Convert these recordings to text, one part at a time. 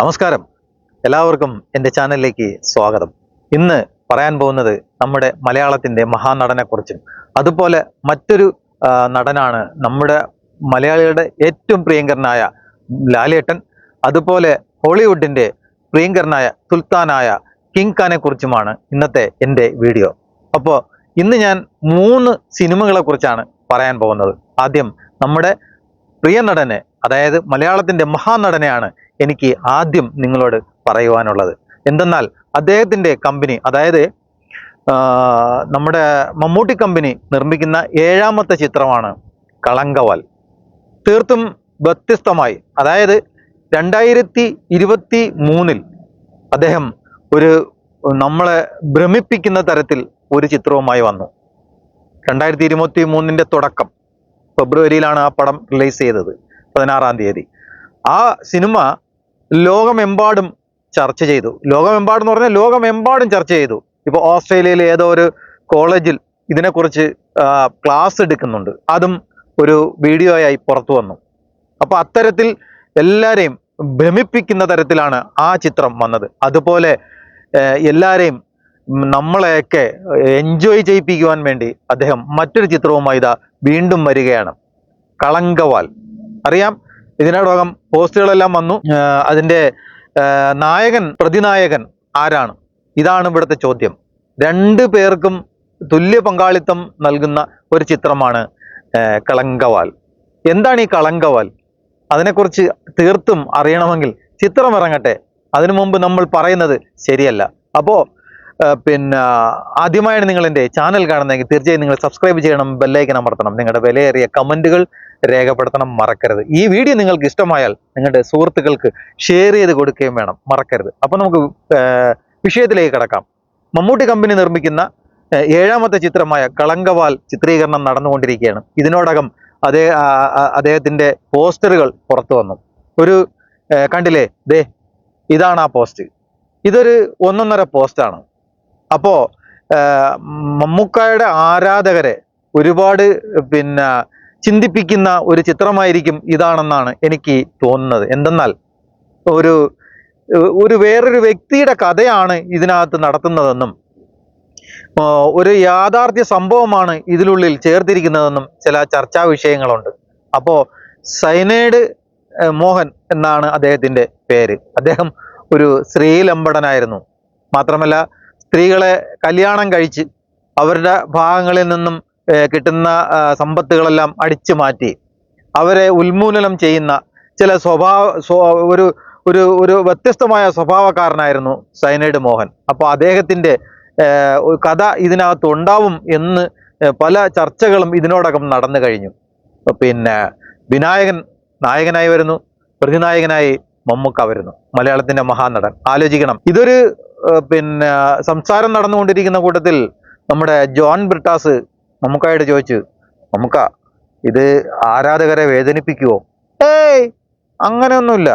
നമസ്കാരം. എല്ലാവർക്കും എന്റെ ചാനലിലേക്ക് സ്വാഗതം. ഇന്ന് പറയാൻ പോകുന്നത് നമ്മുടെ മലയാളത്തിന്റെ മഹാനടനെക്കുറിച്ചും. അതുപോലെ മറ്റൊരു നടനാണ് നമ്മുടെ മലയാളികളുടെ ഏറ്റവും പ്രിയങ്കരനായ ലാലേട്ടൻ. അതുപോലെ ഹോളിവുഡിന്റെ പ്രിയങ്കരനായ സുൽത്താനായ കിങ് ഖാനെ കുറിച്ചുമാണ് ഇന്നത്തെ എന്റെ വീഡിയോ. അപ്പോൾ ഇന്ന് ഞാൻ മൂന്ന് സിനിമകളെക്കുറിച്ചാണ് പറയാൻ പോകുന്നത്. ആദ്യം നമ്മുടെ പ്രിയ നടനെ അതായത് മലയാളത്തിന്റെ മഹാനടനെയാണ് എനിക്ക് ആദ്യം നിങ്ങളോട് പറയുവാനുള്ളത്. എന്തെന്നാൽ അദ്ദേഹത്തിന്റെ കമ്പനി അതായത് നമ്മുടെ മമ്മൂട്ടി കമ്പനി നിർമ്മിക്കുന്ന ഏഴാമത്തെ ചിത്രമാണ് കളങ്കവാൽ. തീർത്തും വ്യത്യസ്തമായി അതായത് രണ്ടായിരത്തി ഇരുപത്തി മൂന്നിൽ അദ്ദേഹം ഒരു നമ്മളെ ഭ്രമിപ്പിക്കുന്ന തരത്തിൽ ഒരു ചിത്രവുമായി വന്നു. രണ്ടായിരത്തി ഇരുപത്തി മൂന്നിന്റെ തുടക്കം ഫെബ്രുവരിയിലാണ് ആ പടം റിലീസ് ചെയ്തത്. പതിനാറാം തീയതി. ആ സിനിമ ലോകമെമ്പാടും ചർച്ച ചെയ്തു. ലോകമെമ്പാടും എന്ന് പറഞ്ഞാൽ ലോകമെമ്പാടും ചർച്ച ചെയ്തു. ഇപ്പോൾ ഓസ്ട്രേലിയയിലെ ഏതോ ഒരു കോളേജിൽ ഇതിനെക്കുറിച്ച് ക്ലാസ് എടുക്കുന്നുണ്ട്. അതും ഒരു വീഡിയോ ആയി പുറത്തു വന്നു. അപ്പോൾ അത്തരത്തിൽ എല്ലാവരെയും ഭ്രമിപ്പിക്കുന്ന തരത്തിലാണ് ആ ചിത്രം വന്നത്. അതുപോലെ എല്ലാവരെയും നമ്മളെയൊക്കെ എൻജോയ് ചെയ്യിപ്പിക്കുവാൻ വേണ്ടി അദ്ദേഹം മറ്റൊരു ചിത്രവുമായി ഇതാ വീണ്ടും വരികയാണ്. കളങ്കവാൽ. അറിയാം. ഇതിനോടകം പോസ്റ്റുകളെല്ലാം വന്നു. അതിന്റെ നായകൻ പ്രതിനായകൻ ആരാണ്? ഇതാണ് ഇവിടുത്തെ ചോദ്യം. രണ്ട് പേർക്കും തുല്യ പങ്കാളിത്തം നൽകുന്ന ഒരു ചിത്രമാണ് കളങ്കവാൽ. എന്താണ് ഈ കളങ്കവാൽ? അതിനെക്കുറിച്ച് തീർത്തും അറിയണമെങ്കിൽ ചിത്രം ഇറങ്ങട്ടെ. അതിനു മുമ്പ് നമ്മൾ പറയുന്നത് ശരിയല്ല. അപ്പോൾ പിന്നെ ആദ്യമായാണ് നിങ്ങൾ എന്റെ ചാനൽ കാണുന്നതെങ്കിൽ തീർച്ചയായും നിങ്ങൾ സബ്സ്ക്രൈബ് ചെയ്യണം ബെല്ലൈക്കൻ അമർത്തണം. നിങ്ങളുടെ വിലയേറിയ കമന്റുകൾ രേഖപ്പെടുത്തണം മറക്കരുത്. ഈ വീഡിയോ നിങ്ങൾക്ക് ഇഷ്ടമായാൽ നിങ്ങളുടെ സുഹൃത്തുക്കൾക്ക് ഷെയർ ചെയ്ത് കൊടുക്കുകയും വേണം. മറക്കരുത്. അപ്പോൾ നമുക്ക് വിഷയത്തിലേക്ക് കിടക്കാം. മമ്മൂട്ടി കമ്പനി നിർമ്മിക്കുന്ന ഏഴാമത്തെ ചിത്രമായ കളങ്കവാൽ ചിത്രീകരണം നടന്നുകൊണ്ടിരിക്കുകയാണ്. ഇതിനോടകം അതേ അദ്ദേഹത്തിന്റെ പോസ്റ്ററുകൾ പുറത്തു വന്നു. ഒരു കണ്ടില്ലേ? ദേ ഇതാണ് ആ പോസ്റ്റ്. ഇതൊരു ഒന്നൊന്നര പോസ്റ്റാണ്. അപ്പോൾ മമ്മൂക്കായുടെ ആരാധകരെ ഒരുപാട് പിന്നെ ചിന്തിപ്പിക്കുന്ന ഒരു ചിത്രമായിരിക്കും ഇതാണെന്നാണ് എനിക്ക് തോന്നുന്നത്. എന്തെന്നാൽ ഒരു ഒരു വേറൊരു വ്യക്തിയുടെ കഥയാണ് ഇതിനകത്ത് നടത്തുന്നതെന്നും ഒരു യാഥാർത്ഥ്യ സംഭവമാണ് ഇതിനുള്ളിൽ ചേർത്തിരിക്കുന്നതെന്നും ചില ചർച്ചാ വിഷയങ്ങളുണ്ട്. അപ്പോൾ സൈനേഡ് മോഹൻ എന്നാണ് അദ്ദേഹത്തിന്റെ പേര്. അദ്ദേഹം ഒരു സ്ത്രീലമ്പടനായിരുന്നു. മാത്രമല്ല സ്ത്രീകളെ കല്യാണം കഴിച്ച് അവരുടെ ഭാഗങ്ങളിൽ നിന്നും കിട്ടുന്ന സമ്പത്തുകളെല്ലാം അടിച്ചു മാറ്റി. അവരെ ഉന്മൂലനം ചെയ്യുന്ന ചില സ്വഭാവ ഒരു ഒരു ഒരു വ്യത്യസ്തമായ സ്വഭാവക്കാരനായിരുന്നു സൈനൈഡ് മോഹൻ. അപ്പോൾ അദ്ദേഹത്തിന്റെ കഥ ഇതിനകത്ത് ഉണ്ടാവും എന്ന് പല ചർച്ചകളും ഇതിനോടകം നടന്നു കഴിഞ്ഞു. പിന്നെ വിനായകൻ നായകനായി വരുന്നു. പ്രതിനായകനായി മമ്മൂക്ക വരുന്നു. മലയാളത്തിന്റെ മഹാനടൻ. ആലോചിക്കണം. ഇതൊരു പിന്നെ സംസാരം നടന്നുകൊണ്ടിരിക്കുന്ന കൂട്ടത്തിൽ നമ്മുടെ ജോൺ ബ്രിട്ടാസ് മമ്മൂക്കായോട് ചോദിച്ചു മമ്മൂക്ക ഇത് ആരാധകരെ വേദനിപ്പിക്കുവോ? ഏയ് അങ്ങനെയൊന്നുമില്ല.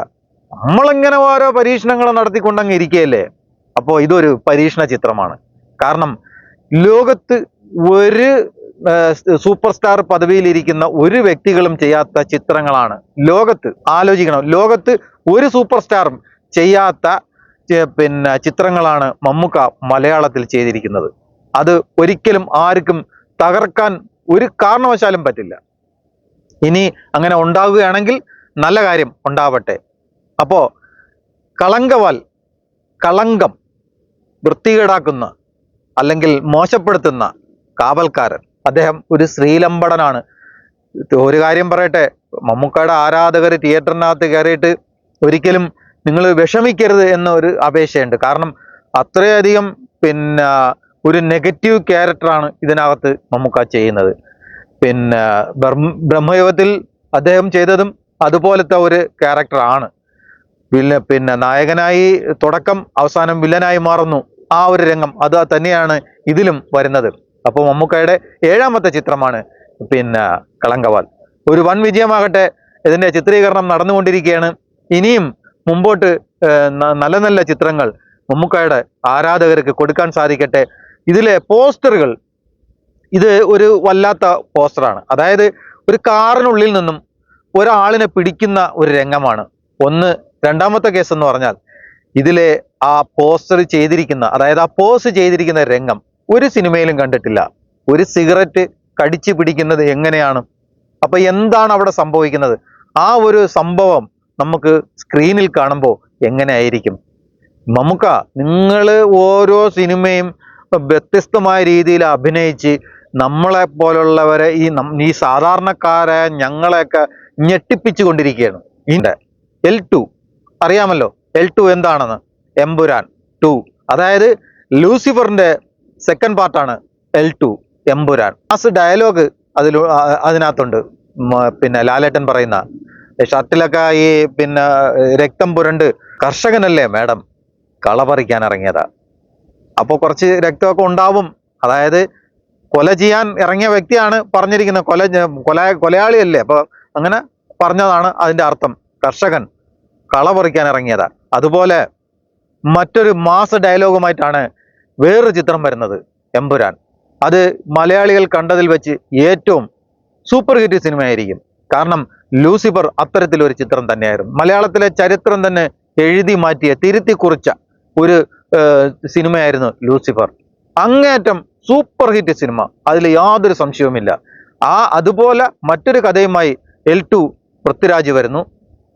നമ്മളിങ്ങനെ ഓരോ പരീക്ഷണങ്ങൾ നടത്തിക്കൊണ്ടങ്ങ് ഇരിക്കുകയല്ലേ? അപ്പോൾ ഇതൊരു പരീക്ഷണ ചിത്രമാണ്. കാരണം ലോകത്ത് ഒരു സൂപ്പർ സ്റ്റാർ പദവിയിലിരിക്കുന്ന ഒരു വ്യക്തികളും ചെയ്യാത്ത ചിത്രങ്ങളാണ് ലോകത്ത്. ആലോചിക്കണം. ലോകത്ത് ഒരു സൂപ്പർ സ്റ്റാറും ചെയ്യാത്ത പിന്നെ ചിത്രങ്ങളാണ് മമ്മൂക്ക മലയാളത്തിൽ ചെയ്തിരിക്കുന്നത്. അത് ഒരിക്കലും ആർക്കും തകർക്കാൻ ഒരു കാരണവശാലും പറ്റില്ല. ഇനി അങ്ങനെ ഉണ്ടാവുകയാണെങ്കിൽ നല്ല കാര്യം ഉണ്ടാവട്ടെ. അപ്പോൾ കളങ്കവാൽ കളങ്കം വൃത്തികേടാക്കുന്ന അല്ലെങ്കിൽ മോശപ്പെടുത്തുന്ന കാവൽക്കാരൻ. അദ്ദേഹം ഒരു ശ്രീലമ്പടനാണ്. ഒരു കാര്യം പറയട്ടെ മമ്മൂക്കയുടെ ആരാധകർ തിയേറ്ററിനകത്ത് കയറിയിട്ട് ഒരിക്കലും നിങ്ങൾ വിഷമിക്കരുത് എന്നൊരു അപേക്ഷയുണ്ട്. കാരണം അത്രയധികം പിന്നെ ഒരു നെഗറ്റീവ് ക്യാരക്ടറാണ് ഇതിനകത്ത് മമ്മൂക്ക ചെയ്യുന്നത്. പിന്നെ ബ്രഹ്മ- ബ്രഹ്മയുഗത്തിൽ അദ്ദേഹം ചെയ്തതും അതുപോലത്തെ ഒരു ക്യാരക്ടറാണ് പിന്നെ പിന്നെ നായകനായി തുടക്കം അവസാനം വില്ലനായി മാറുന്നു. ആ ഒരു രംഗം അത് തന്നെയാണ് ഇതിലും വരുന്നത്. അപ്പോൾ മമ്മൂക്കയുടെ ഏഴാമത്തെ ചിത്രമാണ് പിന്നെ കളങ്കവാൽ. ഒരു വൻ വിജയമാകട്ടെ ഇതിന്റെ ചിത്രീകരണം നടന്നുകൊണ്ടിരിക്കുകയാണ്. ഇനിയും മുമ്പോട്ട് നല്ല നല്ല ചിത്രങ്ങൾ മമ്മൂക്കയുടെ ആരാധകർക്ക് കൊടുക്കാൻ സാധിക്കട്ടെ ഇതിലെ പോസ്റ്ററുകൾ ഇത് ഒരു വല്ലാത്ത പോസ്റ്ററാണ്. അതായത് ഒരു കാറിനുള്ളിൽ നിന്നും ഒരാളിനെ പിടിക്കുന്ന ഒരു രംഗമാണ്. ഒന്ന് രണ്ടാമത്തെ കേസ് എന്ന് പറഞ്ഞാൽ ഇതിലെ ആ പോസ്റ്റർ ചെയ്തിരിക്കുന്ന അതായത് ആ പോസ് ചെയ്തിരിക്കുന്ന രംഗം ഒരു സിനിമയിലും കണ്ടിട്ടില്ല. ഒരു സിഗരറ്റ് കടിച്ചു പിടിക്കുന്നത് എങ്ങനെയാണ്? അപ്പൊ എന്താണ് അവിടെ സംഭവിക്കുന്നത്? ആ ഒരു സംഭവം നമുക്ക് സ്ക്രീനിൽ കാണുമ്പോൾ എങ്ങനെയായിരിക്കും നമുക്ക നിങ്ങൾ ഓരോ സിനിമയും വ്യത്യസ്തമായ രീതിയിൽ അഭിനയിച്ച് നമ്മളെ പോലുള്ളവരെ ഈ ഈ സാധാരണക്കാരെ ഞങ്ങളെയൊക്കെ ഞെട്ടിപ്പിച്ചു കൊണ്ടിരിക്കുകയാണ്. ഇതിന്റെ എൽ ടു അറിയാമല്ലോ? എൽ ടു എന്താണെന്ന്? എമ്പുരാൻ ടു അതായത് ലൂസിഫറിന്റെ സെക്കൻഡ് പാർട്ടാണ് L two Empuraan. Mass dialogue അതിൽ അതിനകത്തുണ്ട്. പിന്നെ ലാലേട്ടൻ പറയുന്ന ഷർട്ടിലൊക്കെ ഈ പിന്നെ രക്തം പുരണ്ട് കർഷകനല്ലേ മാഡം? കള പറിക്കാൻ ഇറങ്ങിയതാ. അപ്പോൾ കുറച്ച് രക്തമൊക്കെ ഉണ്ടാവും. അതായത് കൊല ചെയ്യാൻ ഇറങ്ങിയ വ്യക്തിയാണ് പറഞ്ഞിരിക്കുന്നത് കൊല കൊല കൊലയാളിയല്ലേ? അപ്പോൾ അങ്ങനെ പറഞ്ഞതാണ് അതിന്റെ അർത്ഥം. കർഷകൻ കള പറിക്കാൻ ഇറങ്ങിയതാ. അതുപോലെ മറ്റൊരു മാസ ഡയലോഗുമായിട്ടാണ് വേറൊരു ചിത്രം വരുന്നത് എമ്പുരാൻ. അത് മലയാളികൾ കണ്ടതിൽ വെച്ച് ഏറ്റവും സൂപ്പർ ഹിറ്റ് സിനിമയായിരിക്കും. കാരണം ലൂസിഫർ അത്തരത്തിലൊരു ചിത്രം തന്നെയായിരുന്നു. മലയാളത്തിലെ ചരിത്രം തന്നെ എഴുതി മാറ്റിയ തിരുത്തി കുറിച്ച ഒരു സിനിമയായിരുന്നു ലൂസിഫർ. അങ്ങേറ്റം സൂപ്പർ ഹിറ്റ് സിനിമ. അതിൽ യാതൊരു സംശയവുമില്ല. ആ അതുപോലെ മറ്റൊരു കഥയുമായി എൽ ടു പൃഥ്വിരാജ് വരുന്നു.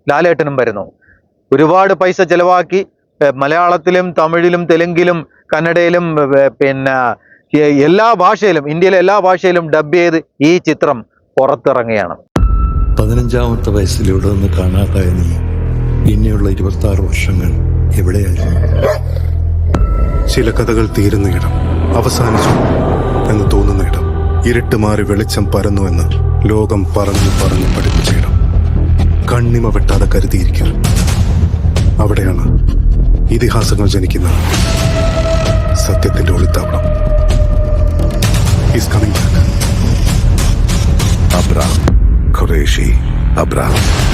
ലാലേട്ടനും വരുന്നു. ഒരുപാട് പൈസ ചെലവാക്കി മലയാളത്തിലും തമിഴിലും തെലുങ്കിലും കന്നഡയിലും പിന്നെ എല്ലാ ഭാഷയിലും ഇന്ത്യയിലെ എല്ലാ ഭാഷയിലും ഡബ് ചെയ്ത് ഈ ചിത്രം പുറത്തിറങ്ങുകയാണ്. പതിനഞ്ചാമത്തെ വയസ്സിലൂടെ ഒന്ന് കാണാതായ നീ ഇനിയുള്ള ഇരുപത്തി വർഷങ്ങൾ എവിടെയായിരുന്നു? ചില കഥകൾ തീരുന്ന ഇടം അവസാനിച്ചു എന്ന് തോന്നുന്ന ഇടം. ഇരുട്ട് മാറി വെളിച്ചം പരന്നു എന്ന് ലോകം പറഞ്ഞു പറഞ്ഞു പഠിപ്പിച്ച ഇടം. കണ്ണിമ വെട്ടാതെ കരുതിയിരിക്കുക. അവിടെയാണ് ഇതിഹാസങ്ങൾ ജനിക്കുന്ന സത്യത്തിന്റെ ഒളിത്താവളം. Is coming back Abram Qureshi Abram.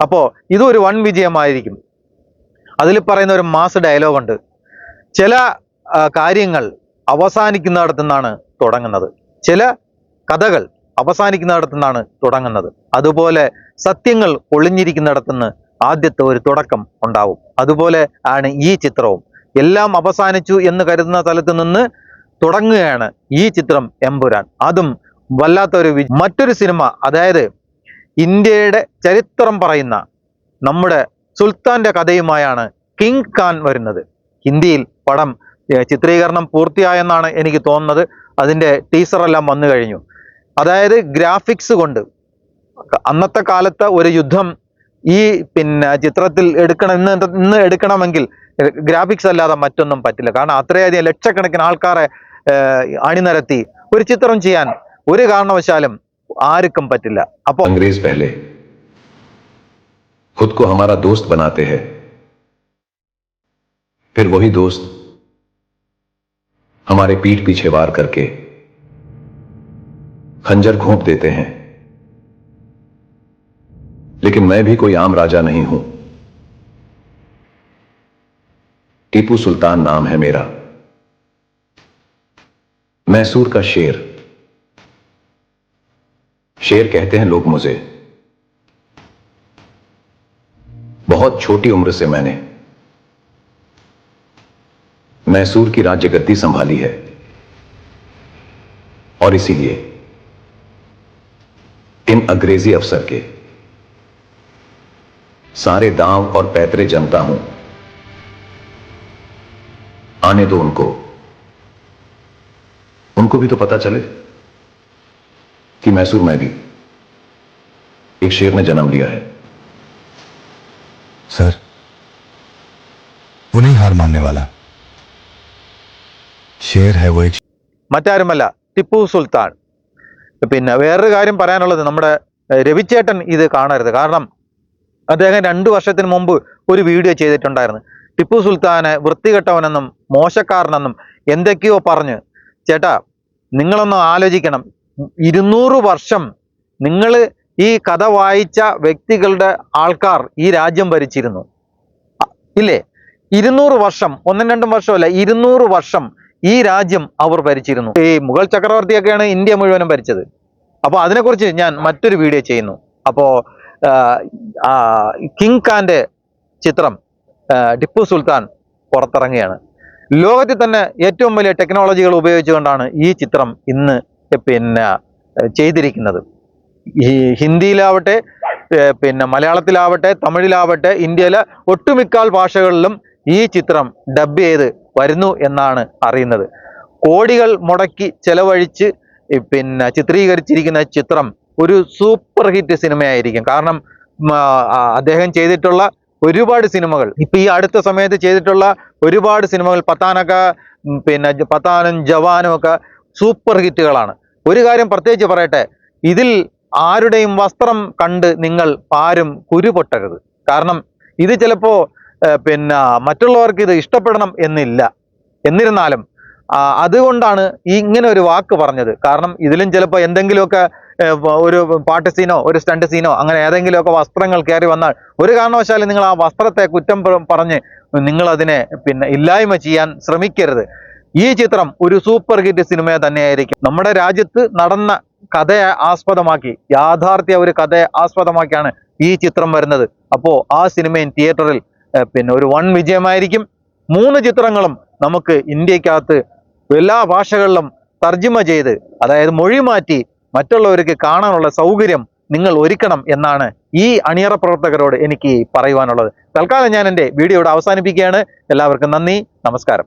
അപ്പോൾ ഇതൊരു വൺ വിജയമായിരിക്കും. അതിൽ പറയുന്ന ഒരു മാസ് ഡയലോഗുണ്ട് ചില കാര്യങ്ങൾ അവസാനിക്കുന്നിടത്തു നിന്നാണ് തുടങ്ങുന്നത്. ചില കഥകൾ അവസാനിക്കുന്നിടത്തു നിന്നാണ് തുടങ്ങുന്നത്. അതുപോലെ സത്യങ്ങൾ ഒളിഞ്ഞിരിക്കുന്നിടത്തു നിന്ന് ആദ്യത്തെ ഒരു തുടക്കം ഉണ്ടാവും. അതുപോലെ ആണ് ഈ ചിത്രവും. എല്ലാം അവസാനിച്ചു എന്ന് കരുതുന്ന സ്ഥലത്ത് നിന്ന് തുടങ്ങുകയാണ് ഈ ചിത്രം എമ്പുരാൻ. അതും വല്ലാത്തൊരു മറ്റൊരു സിനിമ അതായത് ഇന്ത്യയുടെ ചരിത്രം പറയുന്ന നമ്മുടെ സുൽത്താന്റെ കഥയുമായാണ് കിങ് ഖാൻ വരുന്നത്. ഹിന്ദിയിൽ പടം ചിത്രീകരണം പൂർത്തിയായെന്നാണ് എനിക്ക് തോന്നുന്നത്. അതിന്റെ ടീസറെല്ലാം വന്നു കഴിഞ്ഞു. അതായത് ഗ്രാഫിക്സ് കൊണ്ട് അന്നത്തെ കാലത്ത് ഒരു യുദ്ധം ഈ പിന്നെ ചിത്രത്തിൽ എടുക്കണം ഇന്ന് ഇന്ന് എടുക്കണമെങ്കിൽ ഗ്രാഫിക്സ് അല്ലാതെ മറ്റൊന്നും പറ്റില്ല. കാരണം അത്രയധികം ലക്ഷക്കണക്കിന് ആൾക്കാരെ അണിനിരത്തി ഒരു ചിത്രം ചെയ്യാൻ ഒരു കാരണവശാലും ആർക്കും പറ്റില്ല അപ്പോൾ अंग्रेज पहले खुद को हमारा दोस्त बनाते हैं फिर वही दोस्त हमारे पीठ पीछे वार करके खंजर घोंप देते हैं लेकिन मैं भी कोई आम राजा नहीं हूं टीपू सुल्तान नाम है मेरा मैसूर का शेर शेर कहते हैं, लोग मुझे। बहुत छोटी उम्र से मैंने मैसूर की राज्य गद्दी संभाली है। और इसीलिए इन अंग्रेज़ी अफसर के सारे दांव और पैतरे जनता हूँ। आने दो उनको। उनको भी तो पता चले कि मैसूर में भी एक शेर ने जन्म लिया है सर वो नहीं हार मानने वाला शेर है वो एक മറ്റാരുമല്ല ടിപ്പു സുൽത്താൻ പിന്നെ വേറൊരു കാര്യം പറയാനുള്ളത് നമ്മുടെ ഏഹ്, രവിചേട്ടൻ ഇത് കാണരുത് കാരണം അദ്ദേഹം രണ്ടു വർഷത്തിന് മുമ്പ് ഒരു വീഡിയോ ചെയ്തിട്ടുണ്ടായിരുന്നു ടിപ്പു സുൽത്താനെ വൃത്തികെട്ടവനെന്നും മോശക്കാരനെന്നും എന്തൊക്കെയോ പറഞ്ഞ് ചേട്ടാ നിങ്ങളൊന്ന് ആലോചിക്കണം ഇരുന്നൂറ് വർഷം നിങ്ങൾ ഈ കഥ വായിച്ച വ്യക്തികളുടെ ആൾക്കാർ ഈ രാജ്യം ഭരിച്ചിരുന്നു. ഇല്ലേ? ഇരുന്നൂറ് വർഷം ഒന്നും രണ്ടും വർഷമല്ല ഇരുന്നൂറ് വർഷം ഈ രാജ്യം അവർ ഭരിച്ചിരുന്നു. ഈ മുഗൾ ചക്രവർത്തിയൊക്കെയാണ് ഇന്ത്യ മുഴുവനും ഭരിച്ചത്. അപ്പോൾ അതിനെക്കുറിച്ച് ഞാൻ മറ്റൊരു വീഡിയോ ചെയ്യുന്നു. അപ്പോൾ കിങ് ഖാന്റെ ചിത്രം ടിപ്പു സുൽത്താൻ പുറത്തിറങ്ങുകയാണ്. ലോകത്തിൽ തന്നെ ഏറ്റവും വലിയ ടെക്നോളജികൾ ഉപയോഗിച്ചുകൊണ്ടാണ് ഈ ചിത്രം ഇന്ന് പിന്നെ ചെയ്തിരിക്കുന്നത്. ഈ ഹിന്ദിയിലാവട്ടെ പിന്നെ മലയാളത്തിലാവട്ടെ തമിഴിലാവട്ടെ ഇന്ത്യയിലെ ഒട്ടുമിക്കാൽ ഭാഷകളിലും ഈ ചിത്രം ഡബ് ചെയ്ത് വരുന്നു എന്നാണ് അറിയുന്നത്. കോടികൾ മുടക്കി ചെലവഴിച്ച് പിന്നെ ചിത്രീകരിച്ചിരിക്കുന്ന ചിത്രം ഒരു സൂപ്പർ ഹിറ്റ് സിനിമയായിരിക്കും. കാരണം അദ്ദേഹം ചെയ്തിട്ടുള്ള ഒരുപാട് സിനിമകൾ ഇപ്പം ഈ അടുത്ത സമയത്ത് ചെയ്തിട്ടുള്ള ഒരുപാട് സിനിമകൾ പത്താനൊക്കെ പിന്നെ പത്താനും ജവാനും ഒക്കെ സൂപ്പർ ഹിറ്റുകളാണ്. ഒരു കാര്യം പ്രത്യേകിച്ച് പറയട്ടെ ഇതിൽ ആരുടെയും വസ്ത്രം കണ്ട് നിങ്ങൾ പാരും കുരുപൊട്ടരുത്. കാരണം ഇത് ചിലപ്പോ പിന്നെ മറ്റുള്ളവർക്ക് ഇത് ഇഷ്ടപ്പെടണം എന്നില്ല. എന്നിരുന്നാലും അതുകൊണ്ടാണ് ഈ ഇങ്ങനെ ഒരു വാക്ക് പറഞ്ഞത്. കാരണം ഇതിലും ചിലപ്പോൾ എന്തെങ്കിലുമൊക്കെ ഒരു പാട്ട് സീനോ ഒരു സ്റ്റണ്ട് സീനോ അങ്ങനെ ഏതെങ്കിലുമൊക്കെ വസ്ത്രങ്ങൾ കയറി വന്നാൽ ഒരു കാരണവശാലും നിങ്ങൾ ആ വസ്ത്രത്തെ കുറ്റം പറഞ്ഞ് നിങ്ങൾ അതിനെ പിന്നെ ഇല്ലായ്മ ചെയ്യാൻ ശ്രമിക്കരുത്. ഈ ചിത്രം ഒരു സൂപ്പർ ഹിറ്റ് സിനിമ തന്നെയായിരിക്കും. നമ്മുടെ രാജ്യത്ത് നടന്ന കഥയെ ആസ്പദമാക്കി യാഥാർത്ഥ്യ ഒരു കഥയെ ആസ്പദമാക്കിയാണ് ഈ ചിത്രം വരുന്നത്. അപ്പോൾ ആ സിനിമയും തിയേറ്ററിൽ പിന്നെ ഒരു വൺ വിജയമായിരിക്കും. മൂന്ന് ചിത്രങ്ങളും നമുക്ക് ഇന്ത്യക്കകത്ത് എല്ലാ ഭാഷകളിലും തർജിമ ചെയ്ത് അതായത് മൊഴി മാറ്റി മറ്റുള്ളവർക്ക് കാണാനുള്ള സൗകര്യം നിങ്ങൾ ഒരുക്കണം എന്നാണ് ഈ അണിയറ പ്രവർത്തകരോട് എനിക്ക് പറയുവാനുള്ളത്. തൽക്കാലം ഞാൻ എന്റെ വീഡിയോ ഇവിടെ അവസാനിപ്പിക്കുകയാണ്. എല്ലാവർക്കും നന്ദി നമസ്കാരം.